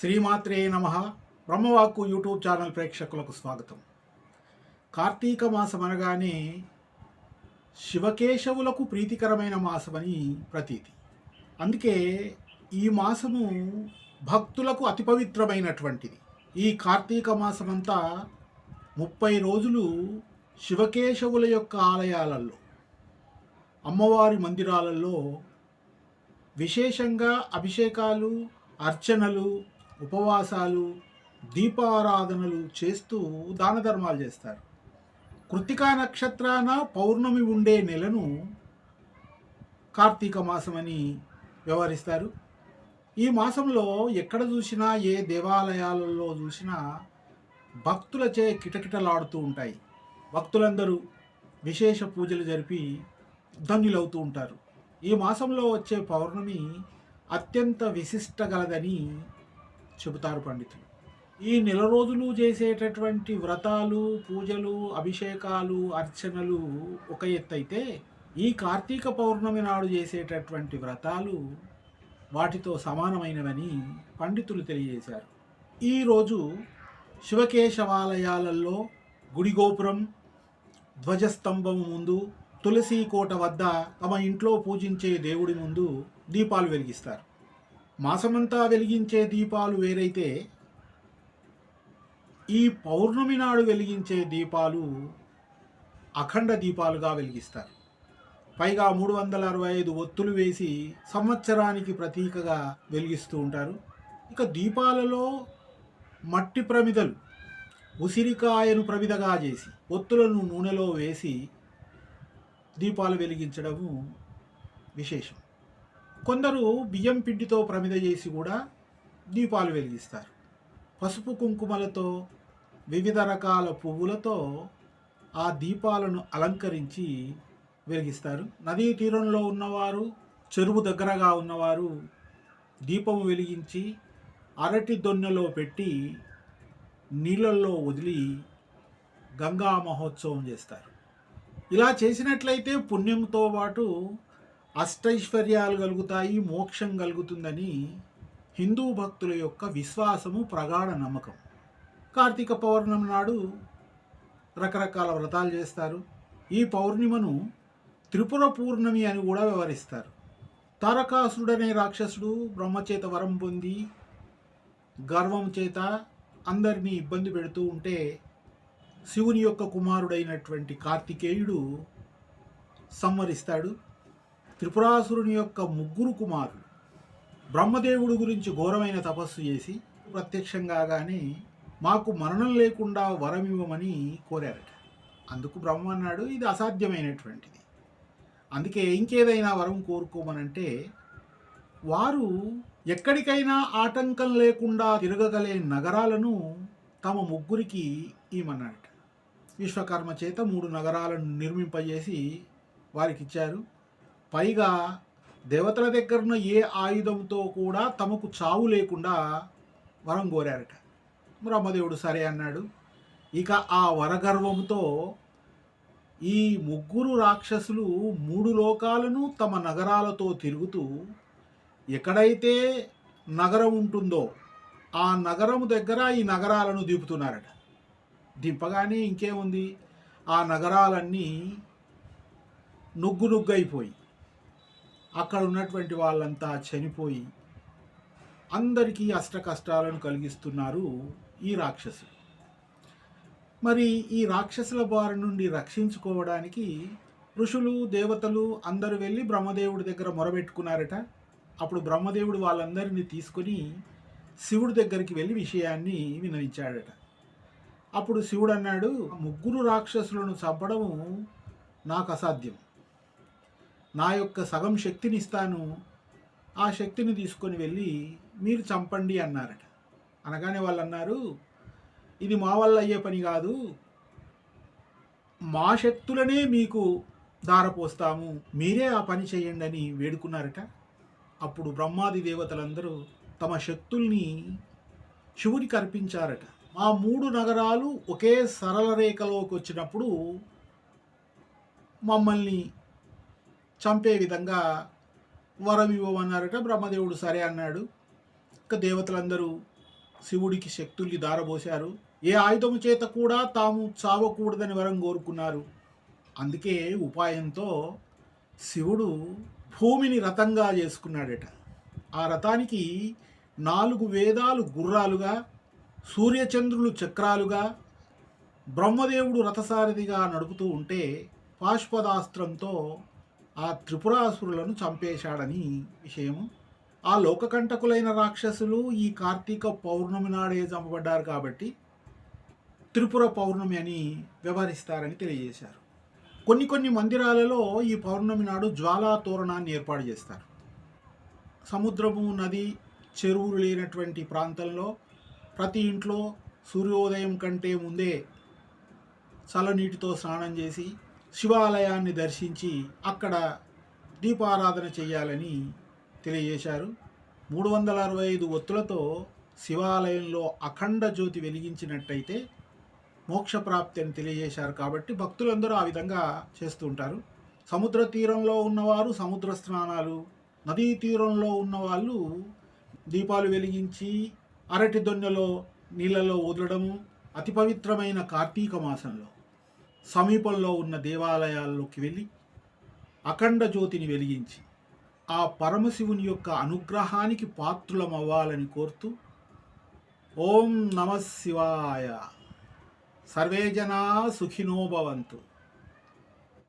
శ్రీమాత్రే నమ. బ్రహ్మవాక్కు YouTube channel ప్రేక్షకులకు స్వాగతం. కార్తీక మాసం అనగానే శివకేశవులకు ప్రీతికరమైన మాసమని ప్రతీతి. అందుకే ఈ మాసము భక్తులకు అతి పవిత్రమైనటువంటిది. ఈ కార్తీక మాసమంతా ముప్పై రోజులు శివకేశవుల యొక్క ఆలయాలలో అమ్మవారి మందిరాలలో విశేషంగా అభిషేకాలు అర్చనలు ఉపవాసాలు దీపారాధనలు చేస్తూ దాన ధర్మాలు చేస్తారు. కృతికా నక్షత్రాన పౌర్ణమి ఉండే నెలను కార్తీక మాసమని వ్యవహరిస్తారు. ఈ మాసంలో ఎక్కడ చూసినా ఏ దేవాలయాలలో చూసినా భక్తులచే కిటకిటలాడుతూ ఉంటాయి. భక్తులందరూ విశేష పూజలు జరిపి ధన్యులవుతూ ఉంటారు. ఈ మాసంలో వచ్చే పౌర్ణమి అత్యంత విశిష్ట గలదని చెబుతారు పండితులు. ఈ నెల రోజులు చేసేటటువంటి వ్రతాలు పూజలు అభిషేకాలు అర్చనలు ఒక ఎత్తైతే ఈ కార్తీక పౌర్ణమి నాడు చేసేటటువంటి వ్రతాలు వాటితో సమానమైనవని పండితులు తెలియజేశారు. ఈరోజు శివకేశవాలయాలలో గుడి గోపురం ధ్వజస్తంభం ముందు తులసి కోట వద్ద తమ ఇంట్లో పూజించే దేవుడి ముందు దీపాలు వెలిగిస్తారు. మాసమంతా వెలిగించే దీపాలు వేరైతే ఈ పౌర్ణమి నాడు వెలిగించే దీపాలు అఖండ దీపాలుగా వెలిగిస్తారు. పైగా మూడు వందల అరవై ఐదు ఒత్తులు వేసి సంవత్సరానికి ప్రతీకగా వెలిగిస్తూ ఉంటారు. ఇక దీపాలలో మట్టి ప్రమిదలు ఉసిరికాయను ప్రమిదగా చేసి ఒత్తులను నూనెలో వేసి దీపాలు వెలిగించడము విశేషం. కొందరు బియ్యం పిండితో ప్రమిద చేసి కూడా దీపాలు వెలిగిస్తారు. పసుపు కుంకుమలతో వివిధ రకాల పువ్వులతో ఆ దీపాలను అలంకరించి వెలిగిస్తారు. నదీ తీరంలో ఉన్నవారు చెరువు దగ్గరగా ఉన్నవారు దీపం వెలిగించి అరటి దొన్నెలో పెట్టి నీళ్ళల్లో వదిలి గంగా మహోత్సవం చేస్తారు. ఇలా చేసినట్లయితే పుణ్యంతో పాటు అష్టైశ్వర్యాలు కలుగుతాయి మోక్షం కలుగుతుందని హిందూ భక్తుల యొక్క విశ్వాసము ప్రగాఢ నమ్మకం. కార్తీక పౌర్ణమి నాడు రకరకాల వ్రతాలు చేస్తారు. ఈ పౌర్ణిమను త్రిపుర పూర్ణమి అని కూడా వివరిస్తారు. తారకాసురుడనే రాక్షసుడు బ్రహ్మచేత వరం పొంది గర్వం చేత అందరినీ ఇబ్బంది పెడుతూ ఉంటే శివుని యొక్క కుమారుడైనటువంటి కార్తికేయుడు సంవరిస్తాడు త్రిపురాసురుని యొక్క ముగ్గురు కుమారులు. బ్రహ్మదేవుడు గురించి ఘోరమైన తపస్సు చేసి ప్రత్యక్షంగా కానీ మాకు మరణం లేకుండా వరం ఇవ్వమని కోరారట. అందుకు బ్రహ్మ అన్నాడు ఇది అసాధ్యమైనటువంటిది. అందుకే ఇంకేదైనా వరం కోరుకోమనంటే వారు ఎక్కడికైనా ఆటంకం లేకుండా తిరగగలే నగరాలను తమ ముగ్గురికి ఇమ్మన్నాడట విశ్వకర్మ చేత మూడు నగరాలను నిర్మింపజేసి వారికి ఇచ్చారు పైగా దేవతల దగ్గరన ఏ ఆయుధంతో కూడా తమకు చావు లేకుండా వరం కోరారట. బ్రహ్మదేవుడు సరే అన్నాడు. ఇక ఆ వరగర్వంతో ఈ ముగ్గురు రాక్షసులు మూడు లోకాలను తమ నగరాలతో తిరుగుతూ ఎక్కడైతే నగరం ఉంటుందో ఆ నగరము దగ్గర ఈ నగరాలను దింపుతున్నారట. దింపగానే ఇంకేముంది? ఆ నగరాలన్నీ నుగ్గు నుగ్గు అయిపోయి అక్కడ ఉన్నటువంటి వాళ్ళంతా చనిపోయి అందరికీ అష్ట కష్టాలను కలిగిస్తున్నారు ఈ రాక్షసులు. మరి ఈ రాక్షసుల బారి నుండి రక్షించుకోవడానికి ఋషులు దేవతలు అందరూ వెళ్ళి బ్రహ్మదేవుడి దగ్గర మొరబెట్టుకున్నారట. అప్పుడు బ్రహ్మదేవుడు వాళ్ళందరినీ తీసుకొని శివుడి దగ్గరికి వెళ్ళి విషయాన్ని వినవించాడట అప్పుడు శివుడు అన్నాడు ముగ్గురు రాక్షసులను చంపడము నాకు అసాధ్యం నా యొక్క సగం శక్తిని ఇస్తాను. ఆ శక్తిని తీసుకొని వెళ్ళి మీరు చంపండి అన్నారట. అనగానే వాళ్ళు అన్నారు ఇది మా వల్ల అయ్యే పని కాదు. మా శక్తులనే మీకు దారపోస్తాము మీరే ఆ పని చేయండి అని వేడుకున్నారట. అప్పుడు బ్రహ్మాది దేవతలందరూ తమ శక్తుల్ని శివుడికి అర్పించారట. ఆ మూడు నగరాలు ఒకే సరళ రేఖలోకి వచ్చినప్పుడు మమ్మల్ని చంపే విధంగా వరం ఇవ్వమన్నారట బ్రహ్మదేవుడు. సరే అన్నాడు. ఇక దేవతలందరూ శివుడికి శక్తుల్ని దారబోశారు ఏ ఆయుధము చేత కూడా తాము చావకూడదని వరం కోరుకున్నారు. అందుకే ఉపాయంతో శివుడు భూమిని రథంగా చేసుకున్నాడట. ఆ రథానికి నాలుగు వేదాలు గుర్రాలుగా సూర్యచంద్రులు చక్రాలుగా బ్రహ్మదేవుడు రథసారథిగా నడుపుతూ ఉంటే పాశ్పదాస్త్రంతో ఆ త్రిపురాసురులను చంపేశాడని విషయము ఆ లోకకంటకులైన రాక్షసులు ఈ కార్తీక పౌర్ణమి నాడే చంపబడ్డారు కాబట్టి త్రిపుర పౌర్ణమి అని వ్యవహరిస్తారని తెలియజేశారు. కొన్ని కొన్ని మందిరాలలో ఈ పౌర్ణమి నాడు జ్వాలా తోరణాన్ని ఏర్పాటు చేస్తారు. సముద్రము నది చెరువులు లేనటువంటి ప్రాంతంలో ప్రతి ఇంట్లో సూర్యోదయం కంటే ముందే చల్లనీటితో స్నానం చేసి శివాలయాన్ని దర్శించి అక్కడ దీపారాధన చేయాలని తెలియజేశారు. మూడు వందల అరవై ఐదు ఒత్తులతో శివాలయంలో అఖండ జ్యోతి వెలిగించినట్టయితే మోక్షప్రాప్తి అని తెలియజేశారు కాబట్టి భక్తులందరూ ఆ విధంగా చేస్తూ ఉంటారు. సముద్ర తీరంలో ఉన్నవారు సముద్ర స్నానాలు నదీ తీరంలో ఉన్నవాళ్ళు దీపాలు వెలిగించి అరటి దొన్నెలో నీళ్ళలో వదలడము అతి పవిత్రమైన కార్తీక మాసంలో సమీపంలో ఉన్న దేవాలయాల్లోకి వెళ్ళి అఖండ జ్యోతిని వెలిగించి ఆ పరమశివుని యొక్క అనుగ్రహానికి పాత్రులమవ్వాలని కోరుతూ ఓం నమ శివాయ. సర్వే జనా సుఖినో భవంతు.